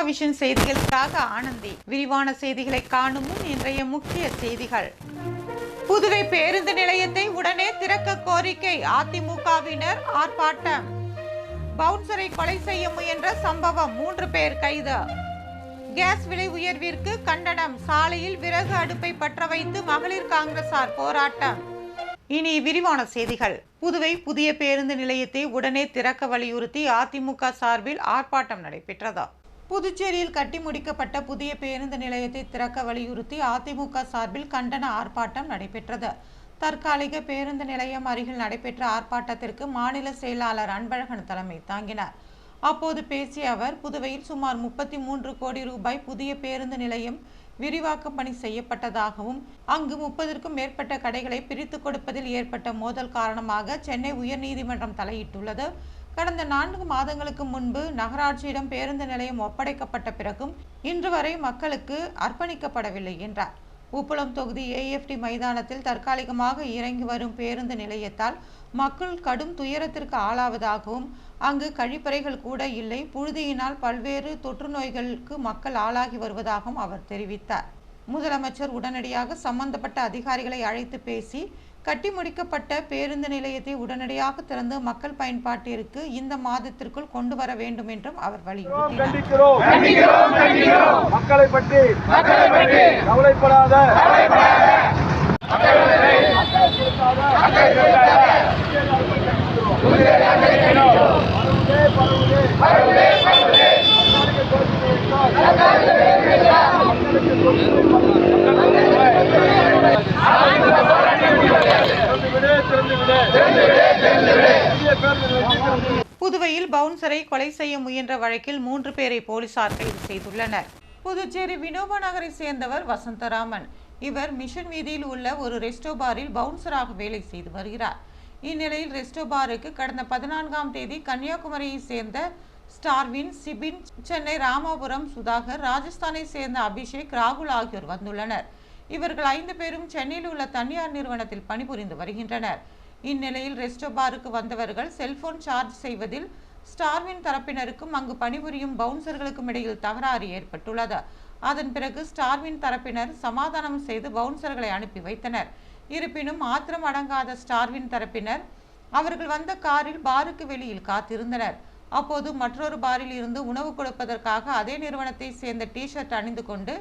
Super vision செய்திகளுக்காக ஆனந்தி. விரிவான செய்திகளை காணும் முன் இன்றைய முக்கிய செய்திகள். புதுவை பேருந்து நிலையத்தை உடனே திறக்க கோரிக்கை அதிமுகவினர் ஆர்ப்பாட்டம். பவுன்சரை கொலை செய்ய முயன்ற சம்பவம் மூன்று பேர் கைது. கேஸ் விலை உயர்விற்கு கண்டனம். சாலையில் விறகு அடுப்பை பற்ற வைத்து மகளிர் காங்கிரசார் போராட்டம். இனி விரிவான செய்திகள். புதுவை புதிய பேருந்து நிலையத்தை உடனே திறக்க வலியுறுத்தி அதிமுக சார்பில் ஆர்ப்பாட்டம் நடைபெற்றதா. புதுச்சேரியில் கட்டி முடிக்கப்பட்ட புதிய பேருந்து நிலையத்தை திறக்க வலியுறுத்தி அதிமுக சார்பில் கண்டன ஆர்ப்பாட்டம் நடைபெற்றது. தற்காலிக பேருந்து நிலையம் அருகில் நடைபெற்ற ஆர்ப்பாட்டத்திற்கு மாநில செயலாளர் அன்பழகன் தலைமை தாங்கினார். அப்போது பேசிய அவர் புதுவையில் சுமார் முப்பத்தி மூன்று கோடி ரூபாய் புதிய பேருந்து நிலையம் விரிவாக்கம் பணி செய்யப்பட்டதாகவும் அங்கு முப்பதற்கும் மேற்பட்ட கடைகளை பிரித்து கொடுப்பதில் ஏற்பட்ட மோதல் காரணமாக சென்னை உயர்நீதிமன்றம் தலையிட்டுள்ளது. கடந்த நான்கு மாதங்களுக்கு முன்பு நகராட்சியிடம் பேருந்து நிலையம் ஒப்படைக்கப்பட்ட பிறகும் இன்று வரை மக்களுக்கு அர்ப்பணிக்கப்படவில்லை என்றார். உப்பளம் தொகுதி ஏஎஃப்டி மைதானத்தில் தற்காலிகமாக இறங்கி வரும் பேருந்து நிலையத்தால் மக்கள் கடும் துயரத்திற்கு ஆளாவதாகவும் அங்கு கழிப்பறைகள் கூட இல்லை. புழுதியினால் பல்வேறு தொற்று நோய்களுக்கு மக்கள் ஆளாகி வருவதாகவும் அவர் தெரிவித்தார். முதலமைச்சர் உடனடியாக சம்பந்தப்பட்ட அதிகாரிகளை அழைத்து பேசி கட்டி முடிக்கப்பட்ட பேருந்து நிலையத்தை உடனடியாக திறந்து மக்கள் பயன்பாட்டிற்கு இந்த மாதத்திற்குள் கொண்டு வர வேண்டும் என்றும் அவர் வலியுறுத்தினார். மக்களை பற்றி மக்களை பற்றி கவலைப்படாத. புதுவையில் பவுன்சரை கொலை செய்ய முயன்ற வழக்கில் மூன்று பேரை போலீசார் கைது செய்துள்ளனர். புதுச்சேரி வினோபா நகரை சேர்ந்தவர் வசந்தராமன். இவர் மிஷன் வீதியில் உள்ள ஒரு ரெஸ்டோ பாரில் பவுன்சராக வேலை செய்து வருகிறார். இந்நிலையில் ரெஸ்டோ பாருக்கு கடந்த பதினான்காம் தேதி கன்னியாகுமரியை சேர்ந்த ஸ்டார்வின் சிபின் சென்னை ராமாபுரம் சுதாகர் ராஜஸ்தானை சேர்ந்த அபிஷேக் ராகுல் ஆகியோர் வந்துள்ளனர். இவர்கள் ஐந்து பேரும் சென்னையில் உள்ள தனியார் நிறுவனத்தில் பணிபுரிந்து வருகின்றனர். இந்நிலையில் ரெஸ்டோ பாருக்கு வந்தவர்கள் செல்போன் சார்ஜ் செய்வதில் ஸ்டார்வின் தரப்பினருக்கும் அங்கு பணிபுரியும் பவுன்சர்களுக்கும் இடையில் தகராறு ஏற்பட்டுள்ளது. அதன் பிறகு ஸ்டார்வின் தரப்பினர் சமாதானம் செய்து பவுன்சர்களை அனுப்பி வைத்தனர். இருப்பினும் ஆத்திரம் அடங்காத ஸ்டார்வின் தரப்பினர் அவர்கள் வந்த காரில் பாருக்கு வெளியில் காத்திருந்தனர். அப்போது மற்றொரு பாரில் இருந்து உணவு கொடுப்பதற்காக அதே நிறுவனத்தை சேர்ந்த டி ஷர்ட் அணிந்து கொண்டு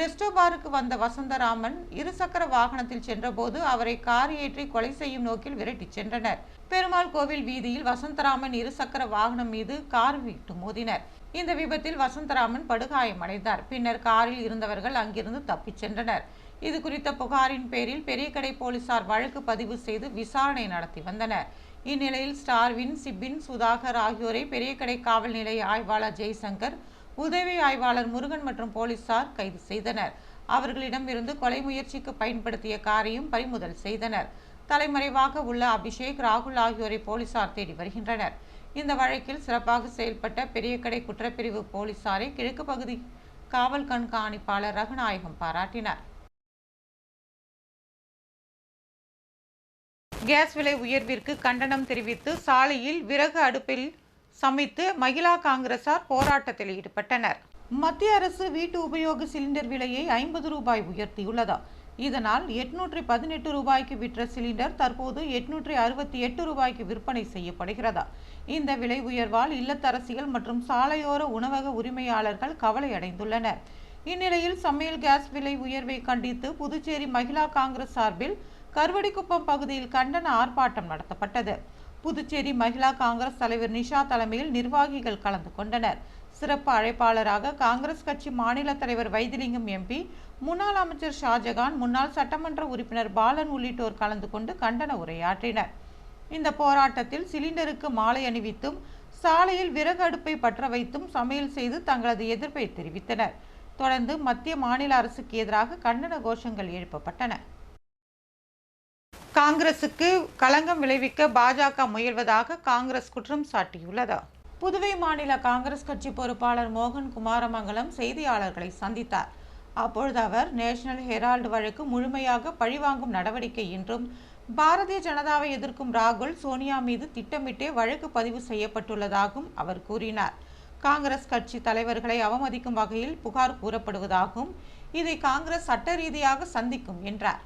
ரெஸ்டோ பாருக்கு வந்த வசந்தராமன் இருசக்கர வாகனத்தில் சென்றபோது அவரை கார் ஏற்றி கொலை செய்யும் நோக்கில் விரட்டிச் சென்றனர். பெருமாள் கோவில் வீதியில் வசந்தராமன் இருசக்கர வாகனம் மீது கார் விட்டு மோதினர். இந்த விபத்தில் வசந்தராமன் படுகாயமடைந்தார் பின்னர் காரில் இருந்தவர்கள் அங்கிருந்து தப்பிச் சென்றனர். இது குறித்த புகாரின் பேரில் பெரியகடை போலீசார் வழக்கு பதிவு செய்து விசாரணை நடத்தி வந்தனர். இந்நிலையில் ஸ்டார்வின் சிபின் சுதாகர் ஆகியோரை பெரியக்கடை காவல் நிலைய ஆய்வாளர் ஜெய்சங்கர் உதவி ஆய்வாளர் முருகன் மற்றும் போலீசார் கைது செய்தனர். அவர்களிடம் இருந்து கொலை முயற்சிக்கு பயன்படுத்திய காரையும் பறிமுதல் செய்தனர். தலைமறைவாக உள்ள அபிஷேக் ராகுல் ஆகியோரை போலீசார் தேடி வருகின்றனர். இந்த வழக்கில் சிறப்பாக செயல்பட்ட பெரியக்கடை குற்றப்பிரிவு போலீசாரை கிழக்கு பகுதி காவல் கண்காணிப்பாளர் ரகுநாயகம் பாராட்டினார். கேஸ் விலை உயர்விற்கு கண்டனம் தெரிவித்து சாலையில் விறகு அடுப்பில் சமைத்து மகிழா காங்கிரசார் போராட்டத்தில் ஈடுபட்டனர். மத்திய அரசு வீட்டு உபயோக சிலிண்டர் விலையை ஐம்பது ரூபாய் உயர்த்தியுள்ளதா? இதனால் எட்நூற்றி பதினெட்டு ரூபாய்க்கு விற்ற சிலிண்டர் தற்போது எட்நூற்றி அறுபத்தி எட்டு ரூபாய்க்கு விற்பனை செய்யப்படுகிறதா? இந்த விலை உயர்வால் இல்லத்தரசிகள் மற்றும் சாலையோர உணவக உரிமையாளர்கள் கவலை அடைந்துள்ளனர். இந்நிலையில் சமையல் கேஸ் விலை உயர்வை கண்டித்து புதுச்சேரி மகிழா காங்கிரஸ் சார்பில் கருவடிக்குப்பம் பகுதியில் கண்டன ஆர்ப்பாட்டம் நடத்தப்பட்டது. புதுச்சேரி மகிழா காங்கிரஸ் தலைவர் நிஷா தலைமையில் நிர்வாகிகள் கலந்து கொண்டனர். சிறப்பு அழைப்பாளராக காங்கிரஸ் கட்சி மாநில தலைவர் வைத்திலிங்கம் எம்பி முன்னாள் அமைச்சர் ஷாஜகான் முன்னாள் சட்டமன்ற உறுப்பினர் பாலன் உள்ளிட்டோர் கலந்து கொண்டு கண்டன உரையாற்றினர். இந்த போராட்டத்தில் சிலிண்டருக்கு மாலை அணிவித்தும் சாலையில் விறகு அடுப்பை பற்ற வைத்தும் சமையல் செய்து தங்களது எதிர்ப்பை தெரிவித்தனர். தொடர்ந்து மத்திய மாநில அரசுக்கு எதிராக கண்டன கோஷங்கள் எழுப்பப்பட்டன. காங்கிரசுக்கு களங்கம் விளைவிக்க பாஜக முயல்வதாக காங்கிரஸ் குற்றம் சாட்டியுள்ளது. புதுவை மாநில காங்கிரஸ் கட்சி பொறுப்பாளர் மோகன் குமாரமங்கலம் செய்தியாளர்களை சந்தித்தார். அப்பொழுது அவர் நேஷனல் ஹெரால்டு வழக்கு முழுமையாக பழிவாங்கும் நடவடிக்கை என்றும் பாரதிய ஜனதாவை எதிர்க்கும் ராகுல் சோனியா மீது திட்டமிட்டே வழக்கு பதிவு செய்யப்பட்டுள்ளதாகவும் அவர் கூறினார். காங்கிரஸ் கட்சி தலைவர்களை அவமதிக்கும் வகையில் புகார் கூறப்படுவதாகவும் இதை காங்கிரஸ் சட்ட ரீதியாக சந்திக்கும் என்றார்.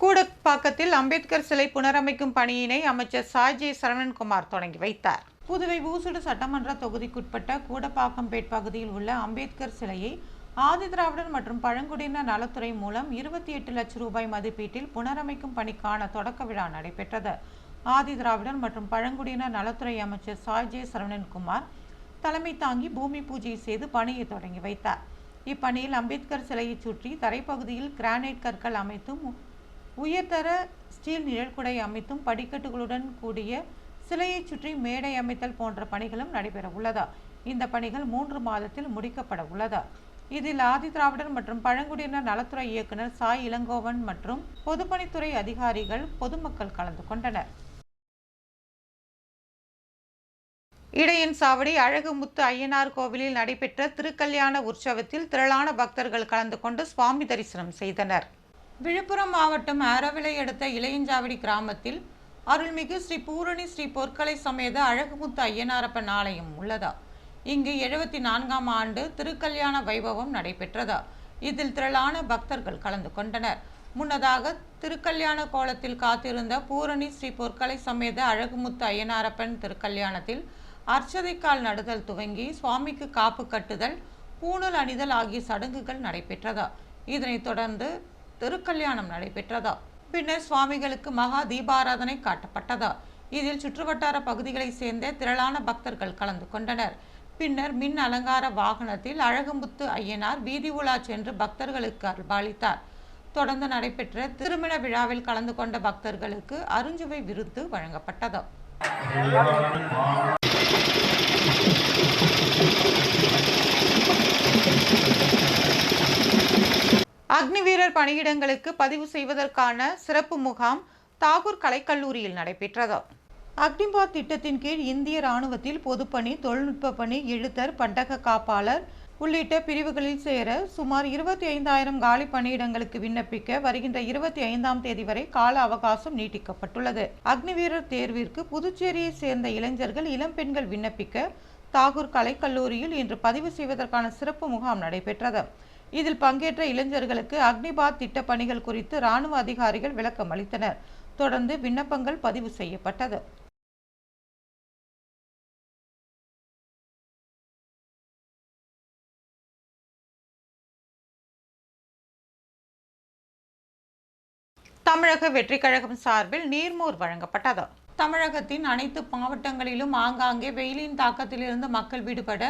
கூடப்பாக்கத்தில் அம்பேத்கர் சிலை புனரமைக்கும் பணியினை அமைச்சர் சாஜி சரவணன்குமார் தொடங்கி வைத்தார். புதுவை ஊசுடு சட்டமன்ற தொகுதிக்குட்பட்ட கூடப்பாக்கம்பேட் பகுதியில் உள்ள அம்பேத்கர் சிலையை ஆதிதிராவிடர் மற்றும் பழங்குடியினர் நலத்துறை மூலம் இருபத்தி எட்டு லட்சம் ரூபாய் மதிப்பீட்டில் புனரமைக்கும் பணிக்கான தொடக்க விழா நடைபெற்றது. ஆதிதிராவிடர் மற்றும் பழங்குடியினர் நலத்துறை அமைச்சர் சாஜே சரவணன்குமார் தலைமை தாங்கி பூமி பூஜை செய்து பணியை தொடங்கி வைத்தார். இப்பணியில் அம்பேத்கர் சிலையைச் சுற்றி தரைப்பகுதியில் கிரானைட் கற்கள் அமைத்தும் உயர்தர ஸ்டீல் நிழற்குடை அமைத்தும் படிக்கட்டுகளுடன் கூடிய சிலையைச் சுற்றி மேடை அமைத்தல் போன்ற பணிகளும் நடைபெற உள்ளதா இந்த பணிகள் மூன்று மாதத்தில் முடிக்கப்பட உள்ளதா இதில் ஆதி திராவிடர் மற்றும் பழங்குடியினர் நலத்துறை இயக்குனர் சாய் இளங்கோவன் மற்றும் பொதுப்பணித்துறை அதிகாரிகள் பொதுமக்கள் கலந்து கொண்டனர். இடையன் சாவடி அழகுமுத்து ஐயனார் கோவிலில் நடைபெற்ற திருக்கல்யாண உற்சவத்தில் திரளான பக்தர்கள் கலந்து கொண்டு சுவாமி தரிசனம் செய்தனர். விழுப்புரம் மாவட்டம் ஆரவிளை அடுத்த இளையஞ்சாவடி கிராமத்தில் அருள்மிகு ஸ்ரீ பூரணி ஸ்ரீ பொற்கலை சமேத அழகுமுத்து ஐயனாரப்பன் ஆலயம் உள்ளதா? இங்கு எழுபத்தி நான்காம் ஆண்டு திருக்கல்யாண வைபவம் நடைபெற்றதா? இதில் திரளான பக்தர்கள் கலந்து கொண்டனர். முன்னதாக திருக்கல்யாண கோலத்தில் காத்திருந்த பூரணி ஸ்ரீ பொற்கலை சமேத அழகுமுத்து ஐயனாரப்பன் திருக்கல்யாணத்தில் அர்ச்சதைக்கால் நடுதல் துவங்கி சுவாமிக்கு காப்பு கட்டுதல் பூணூல் அணிதல் ஆகிய சடங்குகள் நடைபெற்றதா? இதனைத் தொடர்ந்து திருக்கல்யாணம் நடைபெற்றதா? பின்னர் சுவாமிகளுக்கு மகா தீபாராதனை காட்டப்பட்டதா? இதில் சுற்றுவட்டார பகுதிகளைச் சேர்ந்த திரளான பக்தர்கள் கலந்து கொண்டனர். பின்னர் மின் அலங்கார வாகனத்தில் அழகுமுத்து ஐயனார் வீதி உலா சென்று பக்தர்களுக்கு அருள்பாலித்தார் தொடர்ந்து நடைபெற்ற திருமண விழாவில் கலந்து கொண்ட பக்தர்களுக்கு அருஞ்சுவை விருது வழங்கப்பட்டது. அக்னிவீரர் பணியிடங்களுக்கு பதிவு செய்வதற்கான சிறப்பு முகாம் தாகூர் கலைக்கல்லூரியில் நடைபெற்றது. அக்னிபாத் திட்டத்தின் கீழ் இந்திய ராணுவத்தில் பொதுப்பணி தொழில்நுட்ப பணி எழுத்தர் பண்டக காப்பாளர் உள்ளிட்ட பிரிவுகளில் சேர சுமார் இருபத்தி ஐந்தாயிரம் காலி பணியிடங்களுக்கு விண்ணப்பிக்க வருகின்ற இருபத்தி ஐந்தாம் தேதி வரை கால அவகாசம் நீட்டிக்கப்பட்டுள்ளது. அக்னிவீரர் தேர்விற்கு புதுச்சேரியை சேர்ந்த இளைஞர்கள் இளம்பெண்கள் விண்ணப்பிக்க தாகூர் கலைக்கல்லூரியில் இன்று பதிவு செய்வதற்கான சிறப்பு முகாம் நடைபெற்றது. இதில் பங்கேற்ற இளைஞர்களுக்கு அக்னிபாத் திட்ட பணிகள் குறித்து ராணுவ அதிகாரிகள் விளக்கம் அளித்தனர். தொடர்ந்து விண்ணப்பங்கள் பதிவு செய்யப்பட்டது. தமிழக வெற்றி கழகம் சார்பில் நீர்மோர் வழங்கப்பட்டது. தமிழகத்தின் அனைத்து மாவட்டங்களிலும் ஆங்காங்கே வெயிலின் தாக்கத்திலிருந்து மக்கள் விடுபட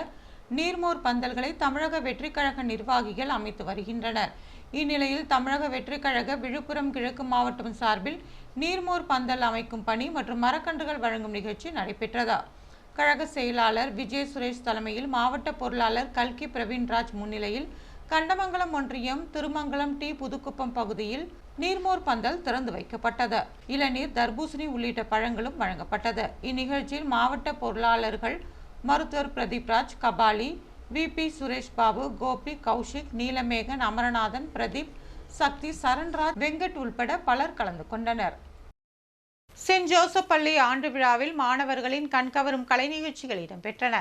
நீர்மோர் பந்தல்களை தமிழக வெற்றிக்கழக நிர்வாகிகள் அமைத்து வருகின்றனர். இந்நிலையில் தமிழக வெற்றிக்கழக விழுப்புரம் கிழக்கு மாவட்டம் சார்பில் நீர்மோர் பந்தல் அமைக்கும் பணி மற்றும் மரக்கன்றுகள் வழங்கும் நிகழ்ச்சி நடைபெற்றது. கழக செயலாளர் விஜய் சுரேஷ் தலைமையில் மாவட்ட பொருளாளர் கல்கி பிரவீன்ராஜ் முன்னிலையில் கண்டமங்கலம் ஒன்றியம் திருமங்கலம் டி புதுக்குப்பம் பகுதியில் நீர்மோர் பந்தல் திறந்து வைக்கப்பட்டது. இளநீர் தர்பூசணி உள்ளிட்ட பழங்களும் வழங்கப்பட்டது. இந்நிகழ்ச்சியில் மாவட்ட பொருளாளர்கள் மருத்துவர் பிரதீப்ராஜ் கபாலி விபி சுரேஷ் பாபு கோபி கௌஷிக் நீலமேகன் அமரநாதன் பிரதீப் சக்தி சரண்ராஜ் வெங்கட் உள்பட பலர் கலந்து கொண்டனர். சென்ட் ஜோசப் பள்ளி ஆண்டு விழாவில் மாணவர்களின் கண்கவரும் கலை நிகழ்ச்சிகள் இடம்பெற்றன.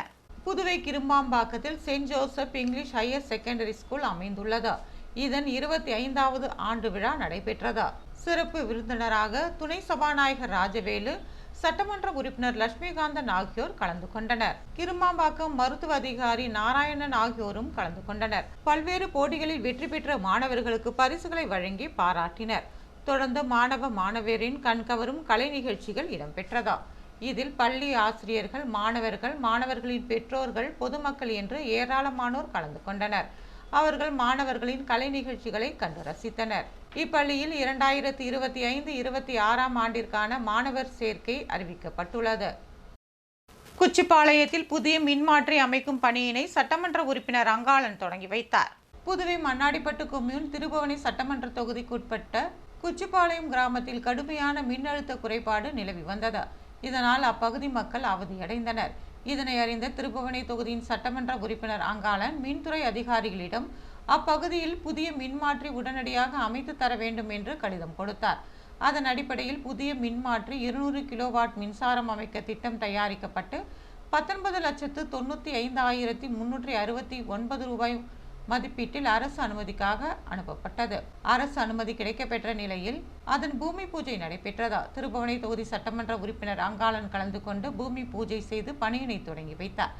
Puduvai கிரும்பாம்பாக்கத்தில் saint Joseph English higher secondary school அமைந்துள்ளது. இதன் இருபத்தி ஐந்தாவது ஆண்டு விழா நடைபெற்றது. சிறப்பு விருந்தினராக துணை சபாநாயகர் ராஜவேலு சட்டமன்ற உறுப்பினர் லட்சுமிகாந்தன் ஆகியோர் கலந்து கொண்டனர். கிருமாம்பாக்கம் மருத்துவ அதிகாரி நாராயணன் ஆகியோரும் கலந்து கொண்டனர். பல்வேறு போட்டிகளில் வெற்றி பெற்ற மாணவர்களுக்கு பரிசுகளை வழங்கி பாராட்டினர். தொடர்ந்து மாணவ மாணவியரின் கண்கவரும் கலை நிகழ்ச்சிகள் இடம்பெற்றதா? இதில் பள்ளி ஆசிரியர்கள் மாணவர்கள் மாணவர்களின் பெற்றோர்கள் பொதுமக்கள் என்று ஏராளமானோர் கலந்து கொண்டனர். அவர்கள் மாணவர்களின் கலை நிகழ்ச்சிகளை கண்டு ரசித்தனர். இப்பள்ளியில் இரண்டாயிரத்தி இருபத்தி ஐந்து இருபத்தி ஆறாம் ஆண்டிற்கான மாணவர் சேர்க்கை அறிவிக்கப்பட்டுள்ளது. குச்சிப்பாளையத்தில் புதிய மின்மாற்றி அமைக்கும் பணியினை சட்டமன்ற உறுப்பினர் அங்காளன் தொடங்கி வைத்தார். புதுவை மண்ணாடிப்பட்டு கொம்யூன் திருபுவனை சட்டமன்ற தொகுதிக்குட்பட்ட குச்சிப்பாளையம் கிராமத்தில் கடுமையான மின்னழுத்த குறைபாடு நிலவி வந்தது. இதனால் அப்பகுதி மக்கள் அவதியடைந்தனர். இதனை அறிந்த திருபுவனை தொகுதியின் சட்டமன்ற உறுப்பினர் அங்காளன் மின்துறை அதிகாரிகளிடம் அப்பகுதியில் புதிய மின்மாற்றி உடனடியாக அமைத்து தர வேண்டும் என்று கடிதம் கொடுத்தார். அதன் அடிப்படையில் புதிய மின்மாற்றி இருநூறு கிலோவாட் மின்சாரம் அமைக்க திட்டம் தயாரிக்கப்பட்டு பத்தொன்பது லட்சத்து தொண்ணூற்றி ஐந்து ஆயிரத்தி முன்னூற்றி அறுபத்தி ஒன்பது ரூபாய் மதிப்பீட்டில் அரசு அனுமதிக்காக அனுப்பப்பட்டது. அரசு அனுமதி கிடைக்கப்பெற்ற நிலையில் அதன் பூமி பூஜை நடைபெற்றதா. திருபுவனை தொகுதி சட்டமன்ற உறுப்பினர் அங்காளன் கலந்து கொண்டு பூமி பூஜை செய்து பணியினை தொடங்கி வைத்தார்.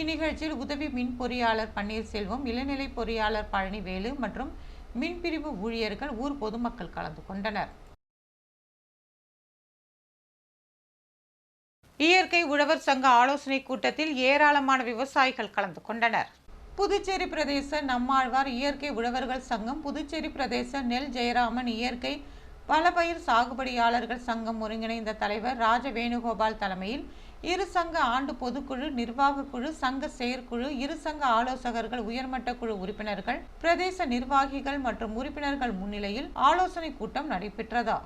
இந்நிகழ்ச்சியில் உதவி மின் பொறியாளர் பன்னீர்செல்வம் இளநிலை பொறியாளர் பழனிவேலு மற்றும் மின்பிரிவு ஊழியர்கள் ஊர் பொதுமக்கள் கலந்து கொண்டனர். இயற்கை உழவர் சங்க ஆலோசனை கூட்டத்தில் ஏராளமான விவசாயிகள் கலந்து கொண்டனர். புதுச்சேரி பிரதேச நம்மாழ்வார் இயற்கை உழவர்கள் சங்கம் புதுச்சேரி பிரதேச நெல் ஜெயராமன் இயற்கை பலபயிர் சாகுபடியாளர்கள் சங்கம் ஒருங்கிணைந்த தலைவர் ராஜ வேணுகோபால் தலைமையில் இரு சங்க ஆண்டு பொதுக்குழு நிர்வாக குழு சங்க செயற்குழு இரு சங்க ஆலோசகர்கள் உயர்மட்ட குழு உறுப்பினர்கள் பிரதேச நிர்வாகிகள் மற்றும் உறுப்பினர்கள் முன்னிலையில் ஆலோசனை கூட்டம் நடைபெற்றதா?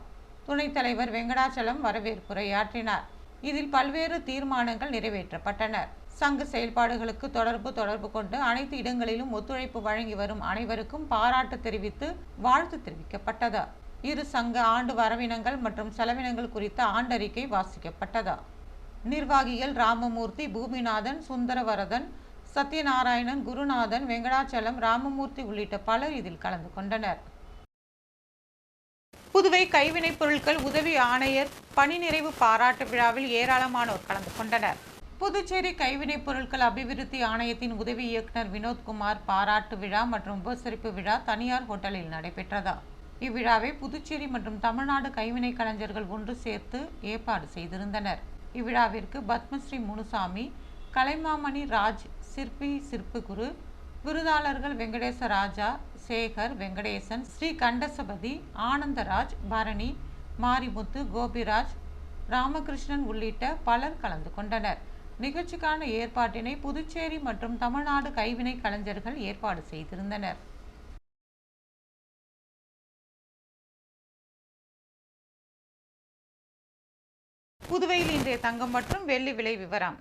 துணைத் தலைவர் வெங்கடாச்சலம் வரவேற்புரையாற்றினார். இதில் பல்வேறு தீர்மானங்கள் நிறைவேற்றப்பட்டன. சங்க செயல்பாடுகளுக்கு தொடர்பு தொடர்பு கொண்டு அனைத்து இடங்களிலும் ஒத்துழைப்பு வழங்கி வரும் அனைவருக்கும் பாராட்டு தெரிவித்து வாழ்த்து தெரிவிக்கப்பட்டதா? இரு சங்க ஆண்டு வரவினங்கள் மற்றும் செலவினங்கள் குறித்த ஆண்டறிக்கை வாசிக்கப்பட்டதா? நிர்வாகிகள் ராமமூர்த்தி பூமிநாதன் சுந்தரவரதன் சத்யநாராயணன் குருநாதன் வெங்கடாச்சலம் ராமமூர்த்தி உள்ளிட்ட பலர் இதில் கலந்து கொண்டனர். புதுவை கைவினைப் பொருட்கள் உதவி ஆணையர் பணி நிறைவு பாராட்டு விழாவில் ஏராளமானோர் கலந்து கொண்டனர். புதுச்சேரி கைவினைப் பொருட்கள் அபிவிருத்தி ஆணையத்தின் உதவி இயக்குனர் வினோத்குமார் பாராட்டு விழா மற்றும் உபசரிப்பு விழா தனியார் ஹோட்டலில் நடைபெற்றதா? இவ்விழாவை புதுச்சேரி மற்றும் தமிழ்நாடு கைவினை கலைஞர்கள் ஒன்று சேர்த்து ஏற்பாடு செய்திருந்தனர். இவ்விழாவிற்கு பத்மஸ்ரீ முனுசாமி கலைமாமணி ராஜ் சிற்பி சிற்புகுரு விருதாளர்கள் வெங்கடேச ராஜா சேகர் வெங்கடேசன் ஸ்ரீ கண்டசபதி ஆனந்தராஜ் பரணி மாரிமுத்து கோபிராஜ் ராமகிருஷ்ணன் உள்ளிட்ட பலர் கலந்து கொண்டனர். நிகழ்ச்சிக்கான ஏற்பாட்டினை புதுச்சேரி மற்றும் தமிழ்நாடு கைவினை கலைஞர்கள் ஏற்பாடு செய்திருந்தனர். புதுவையில் இன்றைய தங்கம் மற்றும் வெள்ளி விலை விவரம்.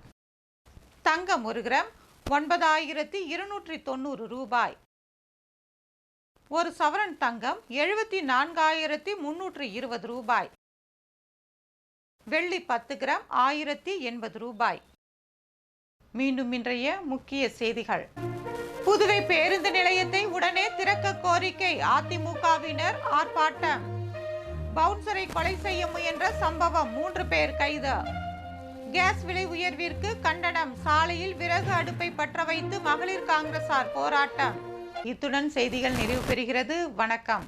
தங்கம் ஒரு கிராம் ஒன்பதாயிரத்தி இருநூற்றி தொண்ணூறு ரூபாய். ஒரு சவரன் தங்கம் எழுபத்தி நான்காயிரத்தி முன்னூற்றி இருபது ரூபாய். வெள்ளி பத்து கிராம் ஆயிரத்தி எண்பது ரூபாய். மீண்டும் இன்றைய முக்கிய செய்திகள். புதுவை பேருந்து நிலையத்தை உடனே திறக்க கோரிக்கை அதிமுகவினர் ஆர்ப்பாட்டம். பவுன்சரை கொலை செய்ய முயன்ற சம்பவம். மூன்று பேர் கைது. கேஸ் விலை உயர்விற்கு கண்டனம். சாலையில் விறகு அடுப்பை பற்ற வைத்து மகளிர் காங்கிரசார் போராட்டம். இத்துடன் செய்திகள் நிறைவு பெறுகிறது. வணக்கம்.